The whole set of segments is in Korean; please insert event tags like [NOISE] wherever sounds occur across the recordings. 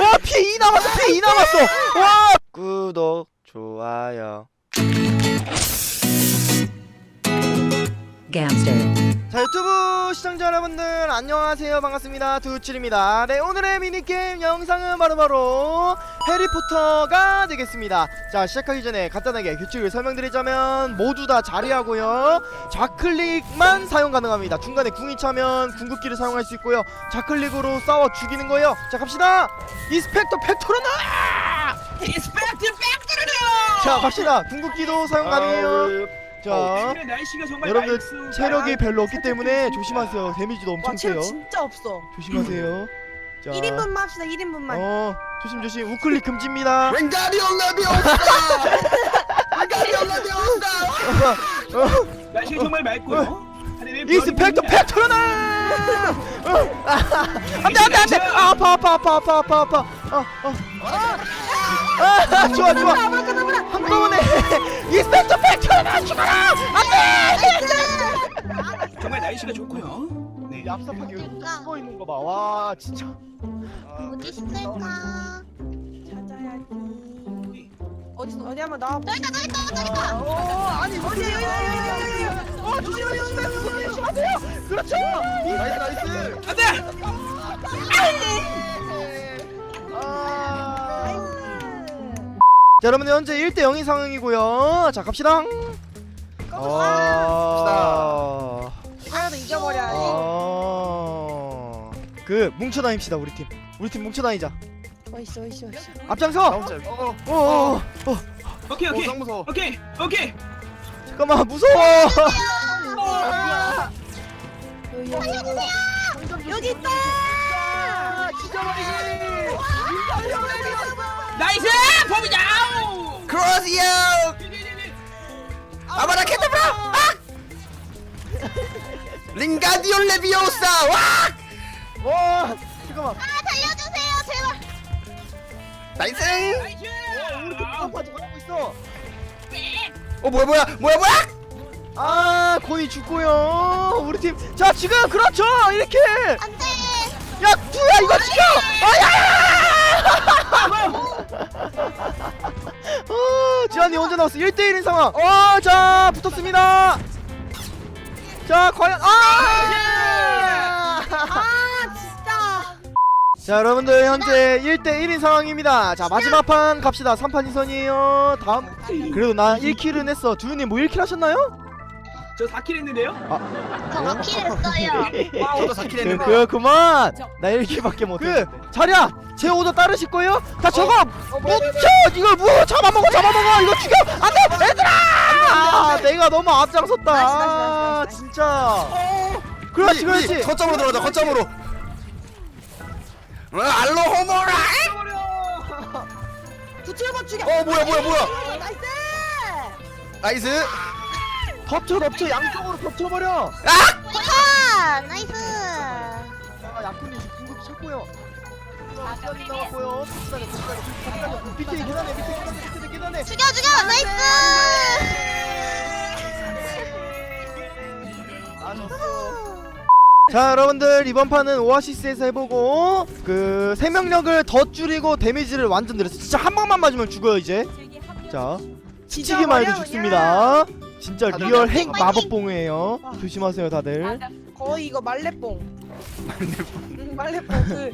와, 피 2 남았어, 피 2 남았어. 와, 여러분들 안녕하세요. 반갑습니다. 두칠입니다. 네 오늘의 미니게임 영상은 바로 바로 해리포터가 되겠습니다. 자 시작하기 전에 간단하게 규칙을 설명드리자면 모두 다 자리하고요. 좌클릭만 사용 가능합니다. 중간에 궁이 차면 궁극기를 사용할 수 있고요. 좌클릭으로 싸워 죽이는 거예요. 자 갑시다. 이스펙터 팩토르나! 인스펙트 팩트리요! 자 갑시다. 궁극기도 사용 가능해요 자 날씨가 정말 여러분들. 체력이 별로 없기 때문에 조심하세요 데미지도 엄청 체력 세요 진짜 없어 조심하세요. [CLEARS THROAT] 자, 1인분만 합시다 1인분만 어, 조심 조심. 우클릭 금지입니다. 웬가리온 레비오사! 웬가리온 레비오사! 날씨가 정말 맑고요. 하늘에 이스펙터 보입니다. 팩토르나! 어, 아, 안돼 안돼 안돼. 아, 아파 아파 아파 아파 아파 아파. 아, 아. 아, 좋아 좋아. 한꺼번에 이스펙터 팩토르나 죽어라! 안돼! 정말 날씨가 좋고요. 네. 얍삽하게 여기 숨어 있는 거 봐. 와, 진짜. 어디 있을까? 찾아야지 어디 어디 한번 나와 너 있다 너 있다 너 있다 어, 아니 어디 여기 여기 여기 여기. 어, 조심하세요 조심하세요 조심하세요. 그렇죠. 나이스 나이스! 안돼. 여러분 현재 1대 0인 상황이고요. 자 갑시다. 아... 하나도 이겨버려야지. 아... 그 뭉쳐다닙시다 우리 팀. 우리 팀 뭉쳐다니자. 어이씨 어이씨 어이씨. 앞장서! 나오자 어, 어, 어 어 어 오케이 어, 오케이. 상 무서워 오케이 오케이. 잠깐만 무서워! 여기 여기 나이스 범이다. 크로스요! 아바라 캐타브라! 아! [LAUGHS] 링가디온 레비오사! 와! 와 잠깐만 아 살려주세요 제발 나이스! 우리 팀 있어 어 뭐야 뭐야 뭐야 뭐야! 아 거의 죽고요 우리 팀자 지금 그렇죠 이렇게 안돼 야 두야 이거 지켜 아야! 어 지한이 언제 나왔어. 1대1인 상황. 어자 붙었습니다. 자 과연 아! 아 진짜. 자 여러분들 현재 1대1인 상황입니다. 자 마지막 판 갑시다. 3판 2선이에요. 다음 그래도 나 1킬은 했어. 두유님 뭐 1킬 하셨나요? 저 4킬 했는데요. 저 마킬 했어요. 저도 4킬 그, 했는데. 그렇구만! 나 1킬밖에 못해 그 자리야 제 오더 따르실 거예요? 다 저거! 묻혀 이걸 무 잡아먹어 잡아먹어! 이거 죽여! 안돼! 얘들아! 아, 내가 너무 앞장섰다. 나이스, 나이스, 나이스, 아, 나이스. 진짜. 그렇지 그렇지. 거점으로 들어가자 거점으로. 어, 알로 호모라! 두칠번 죽여. 어 뭐야 뭐야 뭐야? 나이스! 나이스! 덮쳐 덮쳐. 양쪽으로 덮쳐버려. 아! 나이스. 아 찾고요. 아 시간이 나왔고요. 기다려 기다려 기다려. 밑에 계단에 밑에 계단에 밑에 계단에 죽여 죽여! 나이스! 아 졌어 자 여러분들 이번 판은 오아시스에서 해보고 그 생명력을 더 줄이고 데미지를 완전 늘렸어 진짜 한 방만 맞으면 죽어요 이제. 자 치기만 해도 죽습니다 진짜 다들 리얼 핵 파이팅! 마법봉이에요 조심하세요 다들 거의 이거 말레뽕 응, 말레뽕 그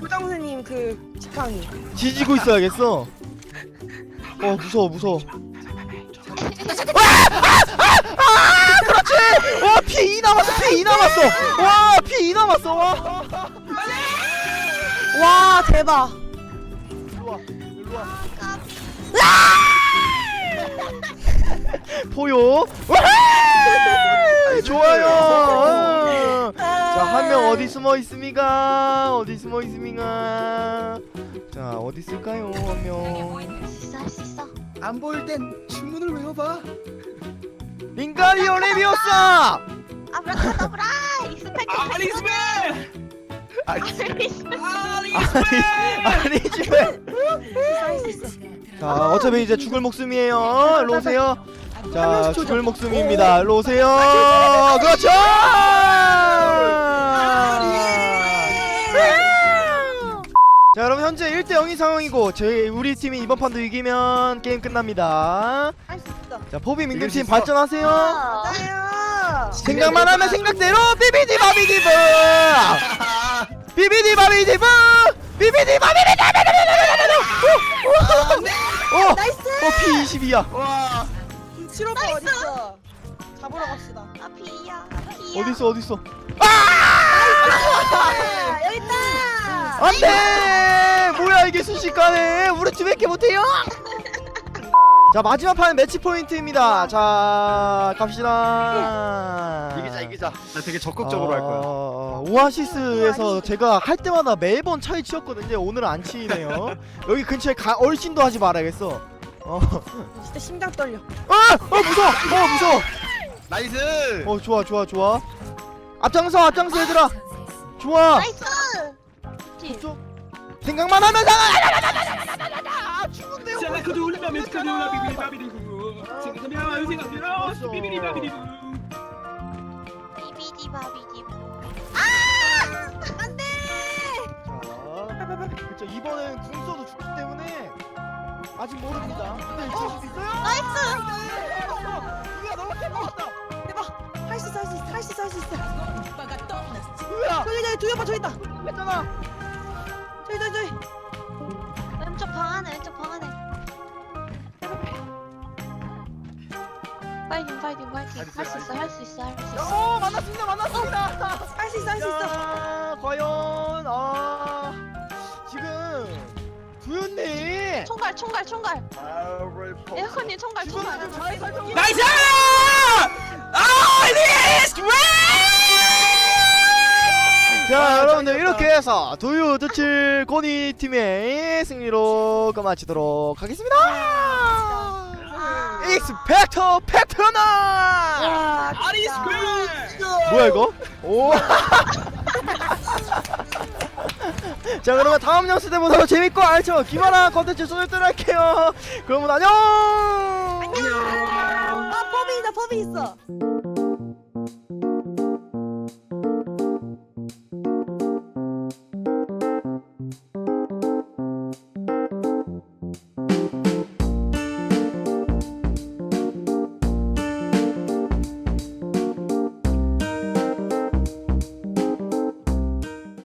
교장 선생님 그 지팡이 지지고 있어야겠어 어 무서워 무서워 와피2 남았어 피2 남았어 와피2 남았어 와 와 대박 일로 와 일로 와 포요. 와 좋아요. 자 한 명 어디 숨어 있습니까? 어디 숨어 있습니까? 자 어디 있을까요? 한 명. 할수 있어 할 수 있어 안 보일 땐 주문을 외워봐? 링가리 오 레비오사! 아브라카다브라! 이스펙트 알리스베. 팩토리 알리스베. 아니 집에 할수 있어 자 어차피 이제 죽을 목숨이에요. 일로 오세요 자, 죽을 목숨입니다. 일로 오세요. 그렇죠! 자, 여러분 현재 1대 0이 상황이고 저희 우리 팀이 이번 판도 이기면 게임 끝납니다. 할 수 있어. 자, 포비 민규 팀 발전하세요. 생각만 하면 생각대로 비비디 바비디브. 비비디 바비디브. 비비디 바비디브. 어, 나이스. 어, P22야. 칠 오빠 어디 있어? 잡으러 갑시다. 아 피야. 피야. 어딨어 어딨어? 아, 여기 있다. 안돼! 뭐야 이게 순식간에. 우리 팀왜 이렇게 못해요? 자 마지막 판 매치 포인트입니다. 자 갑시다. 이기자 이기자. 나 되게 적극적으로 할 거야. 어, 오아시스에서 제가 할 때마다 매번 차이 치웠거든요. 오늘은 안 치이네요. [LAUGHS] 여기 근처에 가, 얼씬도 하지 말아야겠어 어, 진짜 심장 떨려. 아! 어 무서워. 어 무서워. 나이스. 어 좋아 좋아 좋아. 앞장서 앞장서 얘들아. 좋아. 나이스! 생각만 하면 상자 그도 올리면 메스카드 올라 비비리 바비리구 생각하면 생각대로 비비리 바비리 구 비비디 바비디 자, 그쵸. 이번엔 궁 써도 때문에 아직 모릅니다. 근데 이길 수 있어요? 나이스 우야 너무 잘 먹었다. 대박. 할수 있어, 할 수 있어, 할 수 있어, 할 수 있어. 우야 저기 저기 두여봐 저기 있다. 했잖아. 저기 저기 저기. 왼쪽 방 안에 왼쪽 방 안에 파이팅 파이팅 파이팅 할 수 총갈 총갈 총갈 에어컨님 총갈 총갈. 나이스 아 리스 자 여러분들 이렇게 해서 두유 두칠 고니 팀의 승리로 끝마치도록 하겠습니다. 익스펙터 패트나 와, 아리스. 뭐야 이거? 오. [LAUGHS] 자 그러면 다음 영상 때보다 더 재밌고 알죠 기만한 컨텐츠 쏘도록 할게요. 그러면 안녕. 아, 법이 있다, 법이 있어.